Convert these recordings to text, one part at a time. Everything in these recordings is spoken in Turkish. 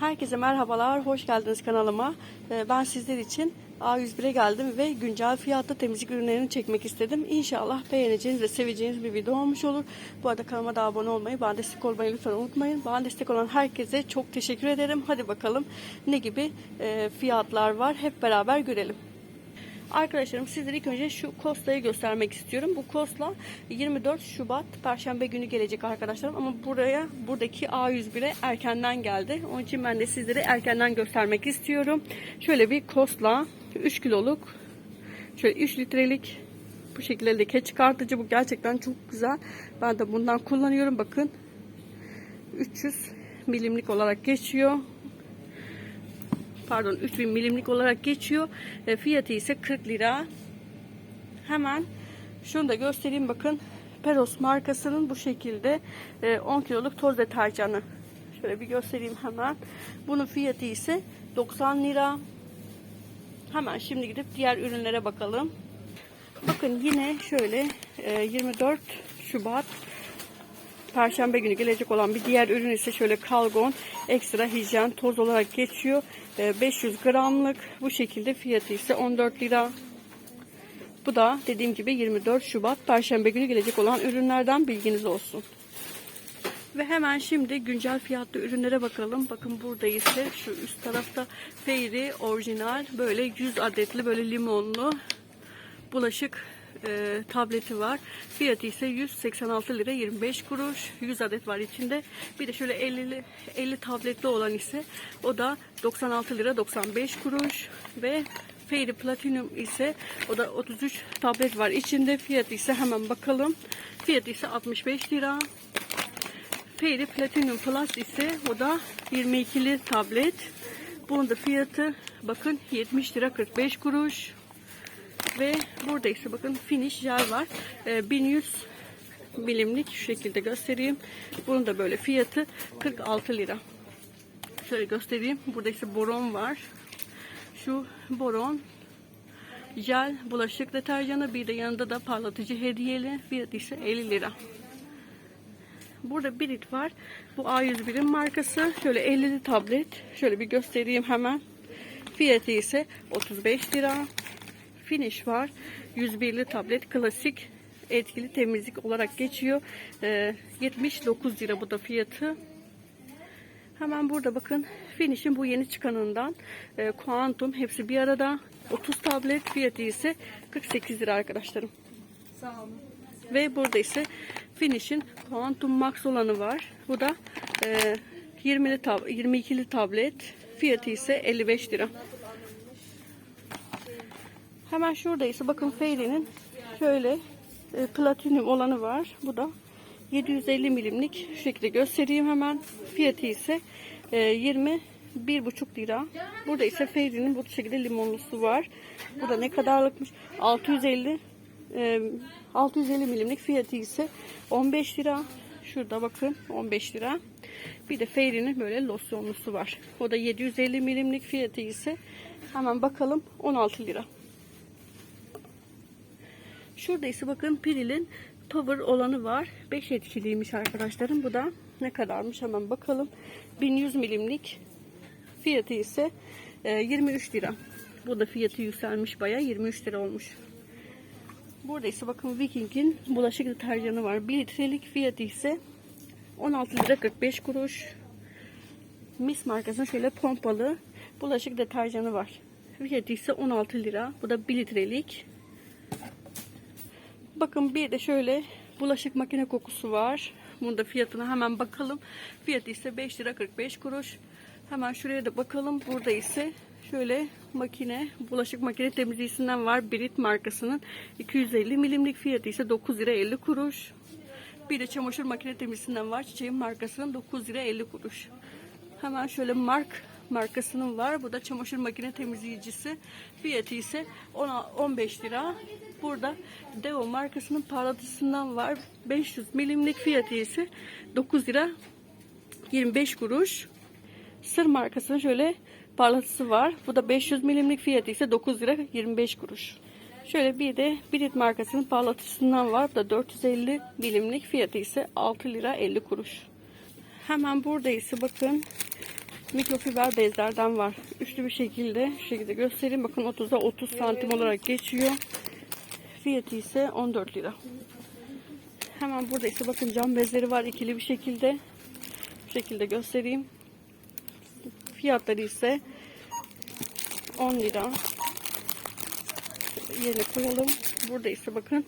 Herkese merhabalar, hoş geldiniz kanalıma. Ee, Ben sizler için A101'e geldim ve güncel fiyatlı temizlik ürünlerini çekmek istedim. İnşallah beğeneceğiniz ve seveceğiniz bir video olmuş olur. Bu arada kanalıma da abone olmayı, bana destek olmayı lütfen unutmayın. Bana destek olan herkese çok teşekkür ederim. Hadi bakalım ne gibi e, fiyatlar var hep beraber görelim. Arkadaşlarım sizlere ilk önce şu Kosta'yı göstermek istiyorum. Bu Kosta 24 Şubat Perşembe günü gelecek arkadaşlarım. Ama buraya buradaki A101'e erkenden geldi. Onun için ben de sizlere erkenden göstermek istiyorum. Şöyle bir Kosta 3 kiloluk şöyle 3 litrelik bu şekilde leke çıkartıcı. Bu gerçekten çok güzel. Ben de bundan kullanıyorum. Bakın 300 milimlik olarak geçiyor pardon 3000 milimlik olarak geçiyor. E, fiyatı ise 40 lira. Hemen şunu da göstereyim bakın. Peros markasının bu şekilde e, 10 kiloluk toz deterjanı. Şöyle bir göstereyim hemen. Bunun fiyatı ise 90 lira. Hemen şimdi gidip diğer ürünlere bakalım. Bakın yine şöyle e, 24 Şubat Perşembe günü gelecek olan bir diğer ürün ise şöyle kalgon ekstra hijyen toz olarak geçiyor. Ee, 500 gramlık bu şekilde fiyatı ise 14 lira. Bu da dediğim gibi 24 Şubat Perşembe günü gelecek olan ürünlerden bilginiz olsun. Ve hemen şimdi güncel fiyatlı ürünlere bakalım. Bakın burada ise şu üst tarafta Fairy orijinal böyle 100 adetli böyle limonlu bulaşık e, tableti var. Fiyatı ise 186 lira 25 kuruş. 100 adet var içinde. Bir de şöyle 50 50 tabletli olan ise o da 96 lira 95 kuruş ve Fairy Platinum ise o da 33 tablet var içinde. Fiyatı ise hemen bakalım. Fiyatı ise 65 lira. Fairy Platinum Plus ise o da 22'li tablet. Bunun da fiyatı bakın 70 lira 45 kuruş. Ve burada ise bakın finish jel var. Ee, 1100 milimlik şu şekilde göstereyim. Bunun da böyle fiyatı 46 lira. Şöyle göstereyim. Burada ise boron var. Şu boron jel bulaşık deterjanı bir de yanında da parlatıcı hediyeli. Fiyatı ise 50 lira. Burada Birit var. Bu A101'in markası. Şöyle 50'li tablet. Şöyle bir göstereyim hemen. Fiyatı ise 35 lira. Finish var. 101'li tablet klasik etkili temizlik olarak geçiyor. Ee, 79 lira bu da fiyatı. Hemen burada bakın Finish'in bu yeni çıkanından e, Quantum hepsi bir arada. 30 tablet fiyatı ise 48 lira arkadaşlarım. Sağ olun. Ve burada ise Finish'in Quantum Max olanı var. Bu da e, 20'li tab 22'li tablet. Fiyatı ise 55 lira. Hemen şurada ise bakın Fairy'nin şöyle e, platinum olanı var. Bu da 750 milimlik. Şu şekilde göstereyim hemen. Fiyatı ise e, 21,5 lira. Burada ise Fairy'nin bu şekilde limonlusu var. Bu da ne kadarlıkmış? 650 e, 650 milimlik fiyatı ise 15 lira. Şurada bakın 15 lira. Bir de Fairy'nin böyle losyonlusu var. O da 750 milimlik fiyatı ise hemen bakalım 16 lira. Şurada ise bakın Piril'in Power olanı var. 5 etkiliymiş arkadaşlarım. Bu da ne kadarmış hemen bakalım. 1100 milimlik fiyatı ise e, 23 lira. Bu da fiyatı yükselmiş baya 23 lira olmuş. Burada ise bakın Viking'in bulaşık deterjanı var. 1 litrelik fiyatı ise 16 lira 45 kuruş. Mis markasının şöyle pompalı bulaşık deterjanı var. Fiyatı ise 16 lira. Bu da 1 litrelik. Bakın bir de şöyle bulaşık makine kokusu var. Bunun da fiyatına hemen bakalım. Fiyatı ise 5 lira 45 kuruş. Hemen şuraya da bakalım. Burada ise şöyle makine, bulaşık makine temizleyicisinden var. Brit markasının 250 milimlik fiyatı ise 9 lira 50 kuruş. Bir de çamaşır makine temizleyicisinden var. Çiçeğin markasının 9 lira 50 kuruş. Hemen şöyle Mark markasının var. Bu da çamaşır makine temizleyicisi. Fiyatı ise 10 15 lira. Burada Deo markasının parlatıcısından var. 500 milimlik fiyatı ise 9 lira 25 kuruş. Sır markasının şöyle parlatıcısı var. Bu da 500 milimlik fiyatı ise 9 lira 25 kuruş. Şöyle bir de Brit markasının parlatıcısından var. Bu da 450 milimlik fiyatı ise 6 lira 50 kuruş. Hemen burada ise bakın mikrofiber bezlerden var. Üçlü bir şekilde şu şekilde göstereyim. Bakın 30'a 30 santim olarak geçiyor. Fiyatı ise 14 lira. Hemen burada ise bakın cam bezleri var ikili bir şekilde. Bu şekilde göstereyim. Fiyatları ise 10 lira. Yerine koyalım. Burada ise bakın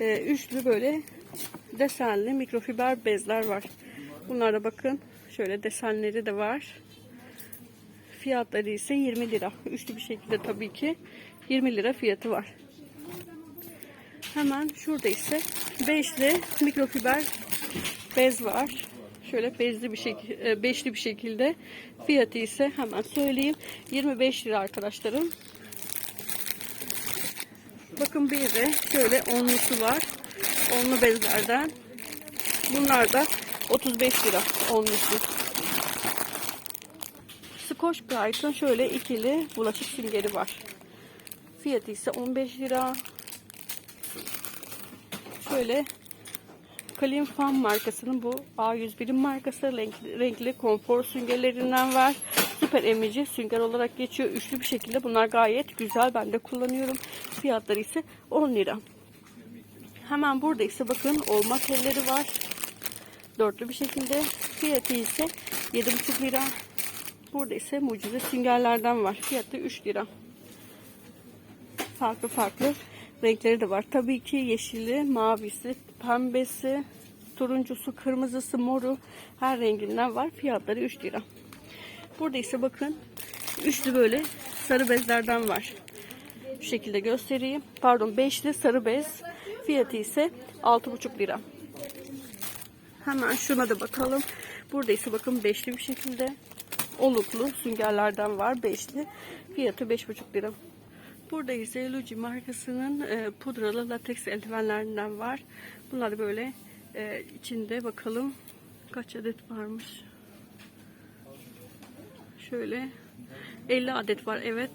e, üçlü böyle desenli mikrofiber bezler var. Bunlara bakın. Şöyle desenleri de var. Fiyatları ise 20 lira. Üçlü bir şekilde tabii ki 20 lira fiyatı var. Hemen şurada ise beşli mikrofiber bez var. Şöyle bezli bir şekilde, beşli bir şekilde. Fiyatı ise hemen söyleyeyim 25 lira arkadaşlarım. Bakın bir de şöyle onlusu var. Onlu bezlerden. Bunlar da 35 lira onlusu. Scotch Brite'ın şöyle ikili bulaşık süngeri var. Fiyatı ise 15 lira. Şöyle Kalim Fan markasının bu A101'in markası renkli, renkli konfor süngerlerinden var. Süper emici sünger olarak geçiyor. Üçlü bir şekilde bunlar gayet güzel. Ben de kullanıyorum. Fiyatları ise 10 lira. Hemen burada ise bakın olma telleri var. Dörtlü bir şekilde. Fiyatı ise 7,5 lira. Burada ise mucize süngerlerden var. Fiyatı 3 lira. Farklı farklı renkleri de var. Tabii ki yeşili, mavisi, pembesi, turuncusu, kırmızısı, moru her renginden var. Fiyatları 3 lira. Burada ise bakın üçlü böyle sarı bezlerden var. Şu şekilde göstereyim. Pardon beşli sarı bez. Fiyatı ise 6,5 lira. Hemen şuna da bakalım. Burada ise bakın beşli bir şekilde oluklu süngerlerden var. Beşli. Fiyatı 5,5 lira. Burada ise Luigi markasının e, pudralı lateks eldivenlerinden var. Bunlar böyle e, içinde bakalım kaç adet varmış. Şöyle 50 adet var evet.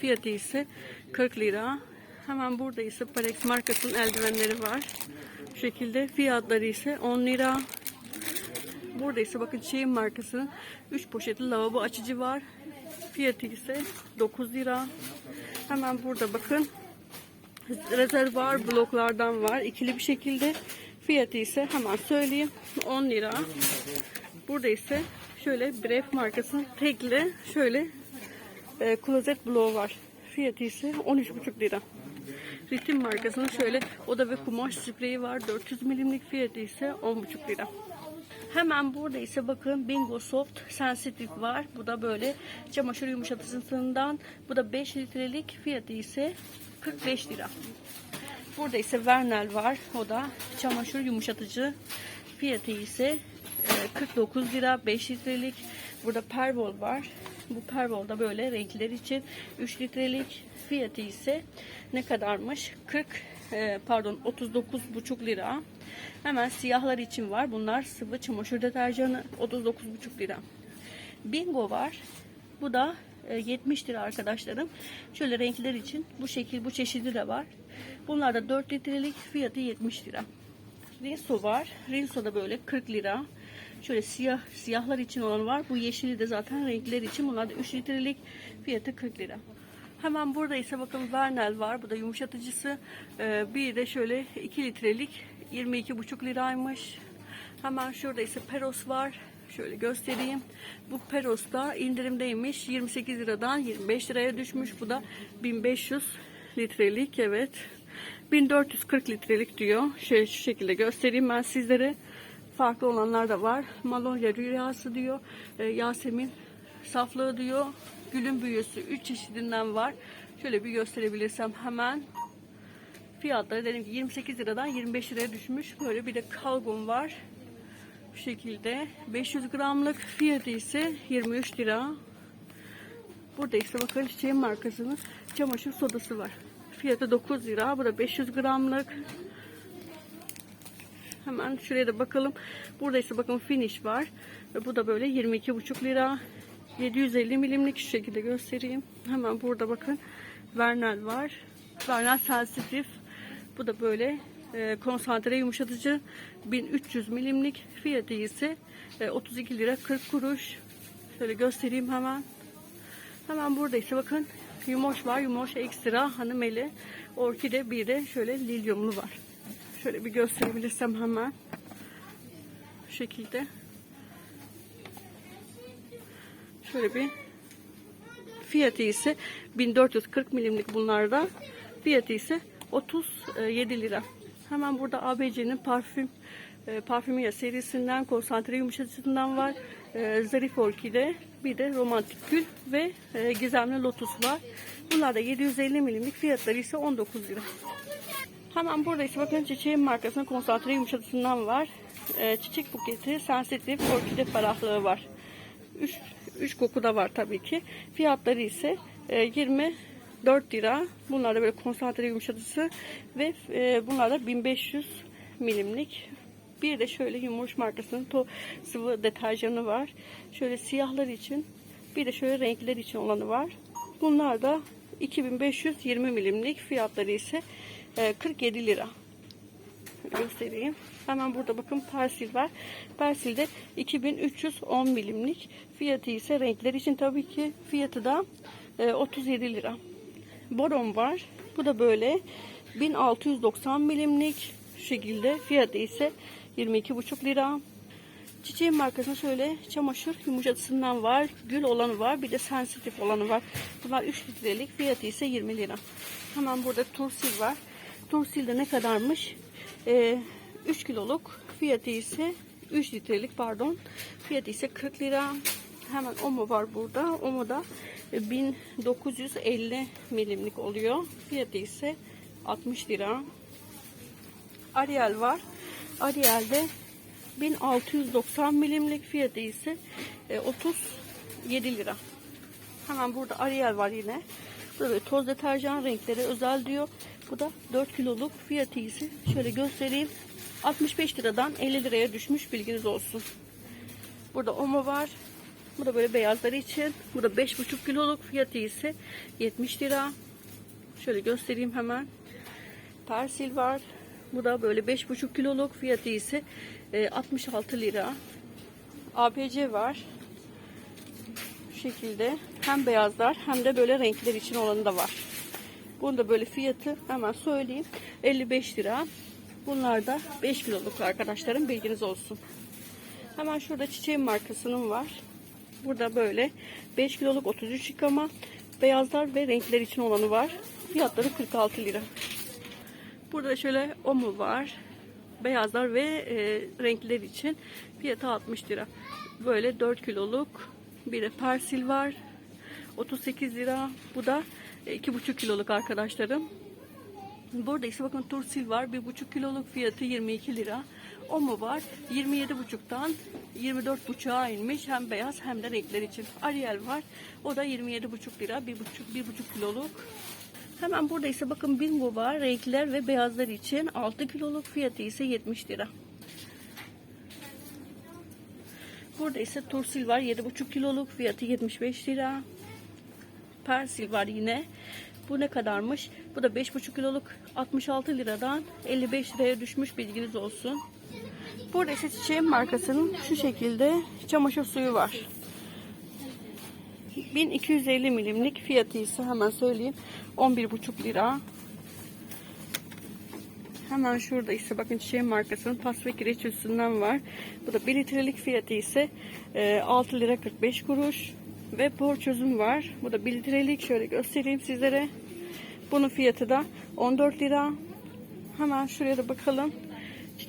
Fiyatı ise 40 lira. Hemen burada ise Parex markasının eldivenleri var. Bu şekilde fiyatları ise 10 lira. Burada ise bakın Shein markasının 3 poşetli lavabo açıcı var. Fiyatı ise 9 lira. Hemen burada bakın rezervuar bloklardan var. ikili bir şekilde. Fiyatı ise hemen söyleyeyim 10 lira. Burada ise şöyle Bref markasının tekli şöyle e, klozet bloğu var. Fiyatı ise 13,5 lira. Ritim markasının şöyle oda ve kumaş spreyi var. 400 milimlik fiyatı ise 10,5 lira. Hemen burada ise bakın Bingo Soft Sensitive var. Bu da böyle çamaşır yumuşatıcısından. Bu da 5 litrelik fiyatı ise 45 lira. Burada ise Vernel var. O da çamaşır yumuşatıcı. Fiyatı ise e, 49 lira 5 litrelik. Burada Pervol var. Bu Pervol da böyle renkler için 3 litrelik. Fiyatı ise ne kadarmış? 40 e, pardon 39,5 lira. Hemen siyahlar için var. Bunlar sıvı çamaşır deterjanı 39,5 lira. Bingo var. Bu da e, 70 lira arkadaşlarım. Şöyle renkler için bu şekil bu çeşidi de var. Bunlar da 4 litrelik fiyatı 70 lira. Rinso var. Rinso da böyle 40 lira. Şöyle siyah siyahlar için olan var. Bu yeşili de zaten renkler için. Bunlar da 3 litrelik fiyatı 40 lira. Hemen burada ise bakın Vernel var. Bu da yumuşatıcısı. Ee, bir de şöyle 2 litrelik 22,5 liraymış. Hemen şurada ise Peros var. Şöyle göstereyim. Bu Peros da indirimdeymiş. 28 liradan 25 liraya düşmüş. Bu da 1500 litrelik. Evet. 1440 litrelik diyor. Şöyle şu şekilde göstereyim ben sizlere. Farklı olanlar da var. Malolya rüyası diyor. Ee, Yasemin saflığı diyor. Gülün büyüsü 3 çeşidinden var. Şöyle bir gösterebilirsem hemen. Fiyatları dedim ki 28 liradan 25 liraya düşmüş. Böyle bir de kalgun var. Bu şekilde 500 gramlık fiyatı ise 23 lira. Burada ise bakın Çiçeğin markasının çamaşır sodası var. Fiyatı 9 lira. Bu da 500 gramlık. Hemen şuraya da bakalım. Burada ise bakın finish var. Ve bu da böyle 22,5 lira. 750 milimlik şekilde göstereyim. Hemen burada bakın. Vernel var. Vernel sensitif. Bu da böyle e, konsantre yumuşatıcı 1300 milimlik fiyatı ise e, 32 lira 40 kuruş. Şöyle göstereyim hemen. Hemen burada ise bakın yumoş var. Yumoş ekstra hanımeli. Orkide bir de şöyle lilyumlu var. Şöyle bir gösterebilirsem hemen. Bu şekilde. Şöyle bir fiyatı ise 1440 milimlik bunlarda. Fiyatı ise 37 lira. Hemen burada ABC'nin parfüm e, parfümüya serisinden konsantre yumuşatıcısından var. E, zarif orkide bir de romantik gül ve e, gizemli lotus var. Bunlar da 750 milimlik fiyatları ise 19 lira. Hemen burada ise bakın çiçeğin markasının konsantre yumuşatıcısından var. E, çiçek buketi, sensitif orkide ferahlığı var. 3 3 koku da var tabii ki. Fiyatları ise e, 24 lira. Bunlar da böyle konsantre yumuşatıcısı ve e, bunlar da 1500 milimlik. Bir de şöyle Yumuş markasının to sıvı deterjanı var. Şöyle siyahlar için bir de şöyle renkler için olanı var. Bunlar da 2520 milimlik. Fiyatları ise e, 47 lira göstereyim. Hemen burada bakın persil var. Persil de 2310 milimlik. Fiyatı ise renkler için tabii ki fiyatı da e, 37 lira. Boron var. Bu da böyle 1690 milimlik şekilde. Fiyatı ise 22,5 lira. Çiçeğin markasında şöyle çamaşır yumuşatısından var. Gül olanı var. Bir de sensitif olanı var. Bunlar 3 litrelik. Fiyatı ise 20 lira. Hemen burada tursil var. Tursil de ne kadarmış? Ee, 3 kiloluk. Fiyatı ise 3 litrelik pardon. Fiyatı ise 40 lira. Hemen Omo var burada. Omo da 1950 milimlik oluyor. Fiyatı ise 60 lira. Ariel var. Ariel'de 1690 milimlik fiyatı ise e, 37 lira. Hemen burada Ariel var yine. Böyle toz deterjan renkleri özel diyor. Bu da 4 kiloluk fiyatı ise şöyle göstereyim. 65 liradan 50 liraya düşmüş bilginiz olsun. Burada Omo var. Bu da böyle beyazları için. Bu da 5,5 kiloluk fiyatı ise 70 lira. Şöyle göstereyim hemen. Persil var. Bu da böyle 5,5 kiloluk fiyatı ise e, 66 lira. APC var. Bu şekilde hem beyazlar hem de böyle renkler için olanı da var. Bunun da böyle fiyatı hemen söyleyeyim. 55 lira. Bunlar da 5 kiloluk arkadaşlarım bilginiz olsun. Hemen şurada çiçeğin markasının var. Burada böyle 5 kiloluk 33 yıkama beyazlar ve renkler için olanı var. Fiyatları 46 lira. Burada şöyle omu var. Beyazlar ve e, renkler için fiyatı 60 lira. Böyle 4 kiloluk bir de persil var. 38 lira. Bu da e, 2,5 kiloluk arkadaşlarım. Burada ise bakın tursil var. 1,5 kiloluk fiyatı 22 lira. Omo var. 27,5'tan 24,5'a inmiş. Hem beyaz hem de renkler için. Ariel var. O da 27,5 lira. 1,5 1,5 kiloluk. Hemen burada ise bakın bingo var. Renkler ve beyazlar için 6 kiloluk fiyatı ise 70 lira. Burada ise tursil var. 7,5 kiloluk fiyatı 75 lira. Persil var yine. Bu ne kadarmış? Bu da 5,5 kiloluk 66 liradan 55 liraya düşmüş bilginiz olsun. Burada ise çiçeğin markasının şu şekilde çamaşır suyu var. 1250 milimlik fiyatı ise hemen söyleyeyim 11,5 lira. Hemen şurada ise bakın çiçeğin markasının pas ve kireç üstünden var. Bu da 1 litrelik fiyatı ise 6 lira 45 kuruş. Ve por çözüm var. Bu da 1 litrelik. Şöyle göstereyim sizlere. Bunun fiyatı da 14 lira. Hemen şuraya da bakalım.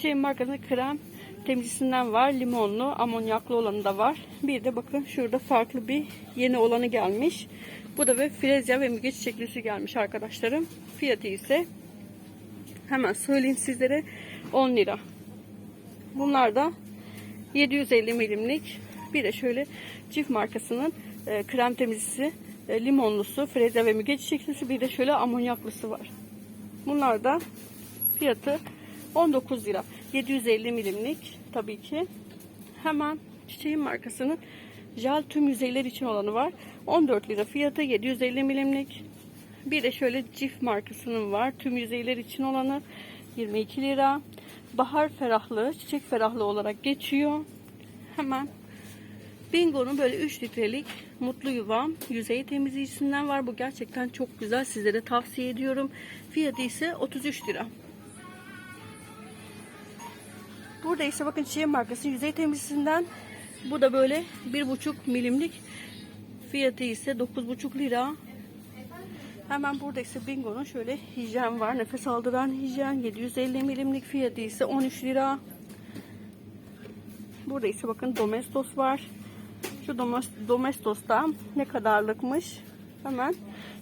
Çiçeğin markasının krem temizlisinden var. Limonlu, amonyaklı olanı da var. Bir de bakın şurada farklı bir yeni olanı gelmiş. Bu da ve frezya ve müge çiçeklisi gelmiş arkadaşlarım. Fiyatı ise hemen söyleyeyim sizlere 10 lira. Bunlar da 750 milimlik. Bir de şöyle çift markasının e, krem temizlisi e, limonlusu, frezya ve müge çiçeklisi bir de şöyle amonyaklısı var. Bunlar da fiyatı 19 lira. 750 milimlik tabii ki. Hemen çiçeğin markasının jel tüm yüzeyler için olanı var. 14 lira fiyatı 750 milimlik. Bir de şöyle cif markasının var. Tüm yüzeyler için olanı 22 lira. Bahar ferahlığı, çiçek ferahlığı olarak geçiyor. Hemen Bingo'nun böyle 3 litrelik mutlu yuvam yüzey temizleyicisinden var. Bu gerçekten çok güzel. Sizlere tavsiye ediyorum. Fiyatı ise 33 lira. Burada ise bakın Çiğ markası yüzey temizleyicisinden bu da böyle 1,5 milimlik fiyatı ise 9,5 lira. Hemen burada ise Bingo'nun şöyle hijyen var. Nefes aldıran hijyen 750 milimlik fiyatı ise 13 lira. Burada ise bakın Domestos var. Şu Domestos'ta ne kadarlıkmış? Hemen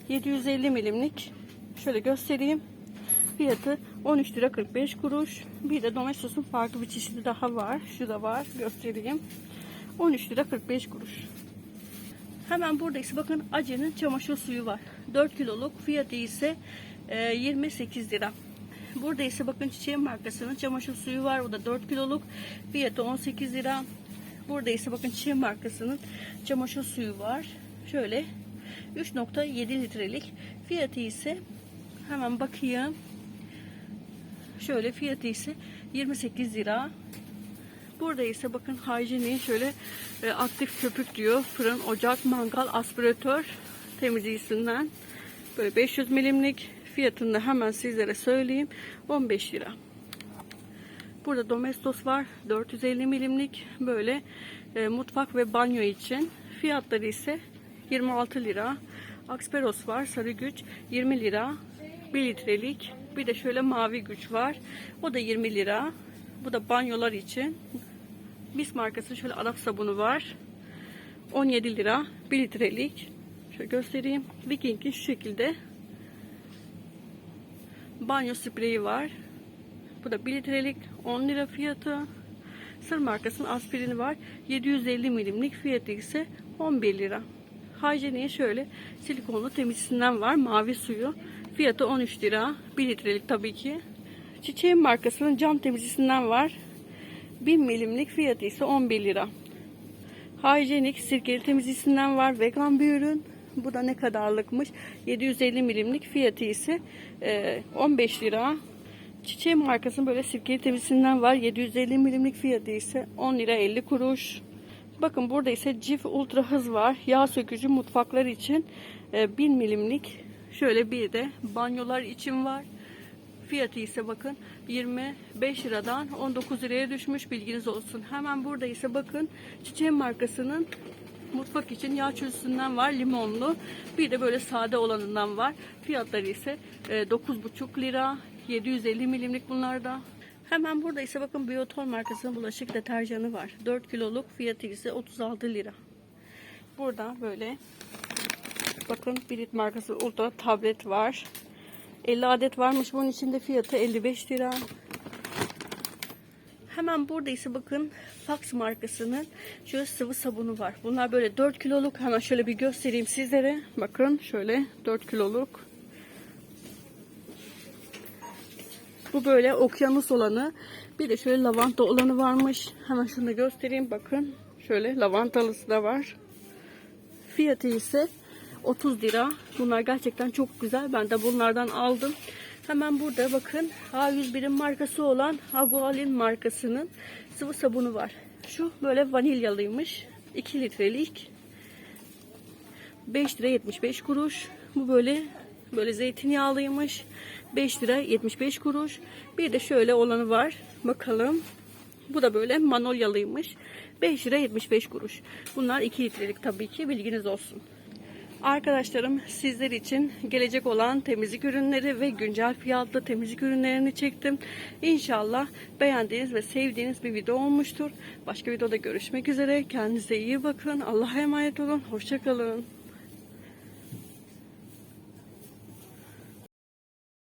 750 milimlik. Şöyle göstereyim. Fiyatı 13 lira 45 kuruş. Bir de Domestos'un farklı bir çeşidi daha var. Şu da var. Göstereyim. 13 lira 45 kuruş. Hemen burada ise bakın Ace'nin çamaşır suyu var. 4 kiloluk fiyatı ise e, 28 lira. Burada ise bakın Çiçeğin markasının çamaşır suyu var. Bu da 4 kiloluk. Fiyatı 18 lira. Burada ise bakın Çiçeğin markasının çamaşır suyu var. Şöyle 3.7 litrelik. Fiyatı ise hemen bakayım. Şöyle fiyatı ise 28 lira. Burada ise bakın hijyeni şöyle e, aktif köpük diyor. Fırın, ocak, mangal, aspiratör temizleyicisinden. Böyle 500 milimlik fiyatını da hemen sizlere söyleyeyim. 15 lira. Burada Domestos var. 450 milimlik böyle e, mutfak ve banyo için. Fiyatları ise 26 lira. Aksperos var. Sarı güç 20 lira. 1 litrelik. Bir de şöyle mavi güç var. O da 20 lira. Bu da banyolar için. Bis markası şöyle Arap sabunu var. 17 lira. 1 litrelik. Şöyle göstereyim. Viking'in şu şekilde banyo spreyi var. Bu da 1 litrelik 10 lira fiyatı. Sır markasının aspirini var. 750 milimlik fiyatı ise 11 lira. Hijyeniye şöyle silikonlu temizlisinden var. Mavi suyu. Fiyatı 13 lira. 1 litrelik tabii ki. Çiçeğin markasının cam temizlisinden var. 1000 milimlik fiyatı ise 11 lira. Hijyenik sirkeli temizlisinden var. Vegan bir ürün. Bu da ne kadarlıkmış? 750 milimlik fiyatı ise e, 15 lira. Çiçeğin markasının böyle sirkeli temizlisinden var. 750 milimlik fiyatı ise 10 lira 50 kuruş. Bakın burada ise Cif Ultra Hız var. Yağ sökücü mutfaklar için e, 1000 milimlik. Şöyle bir de banyolar için var. Fiyatı ise bakın 25 liradan 19 liraya düşmüş bilginiz olsun. Hemen burada ise bakın Çiçeğin markasının mutfak için yağ çözüsünden var limonlu. Bir de böyle sade olanından var. Fiyatları ise e, 9,5 lira. 750 milimlik bunlarda. Hemen burada ise bakın Bioton markasının bulaşık deterjanı var. 4 kiloluk fiyatı ise 36 lira. Burada böyle bakın Birit markası Ultra tablet var. 50 adet varmış. Bunun içinde fiyatı 55 lira. Hemen burada ise bakın Fax markasının şöyle sıvı sabunu var. Bunlar böyle 4 kiloluk. Hemen şöyle bir göstereyim sizlere. Bakın şöyle 4 kiloluk. Bu böyle okyanus olanı. Bir de şöyle lavanta olanı varmış. Hemen şunu göstereyim. Bakın şöyle lavantalısı da var. Fiyatı ise 30 lira. Bunlar gerçekten çok güzel. Ben de bunlardan aldım. Hemen burada bakın A101'in markası olan Agualin markasının sıvı sabunu var. Şu böyle vanilyalıymış. 2 litrelik. 5 lira 75 kuruş. Bu böyle böyle zeytinyağlıymış. 5 lira 75 kuruş. Bir de şöyle olanı var. Bakalım. Bu da böyle manolyalıymış. 5 lira 75 kuruş. Bunlar 2 litrelik tabii ki bilginiz olsun. Arkadaşlarım sizler için gelecek olan temizlik ürünleri ve güncel fiyatlı temizlik ürünlerini çektim. İnşallah beğendiğiniz ve sevdiğiniz bir video olmuştur. Başka videoda görüşmek üzere. Kendinize iyi bakın. Allah'a emanet olun. Hoşçakalın.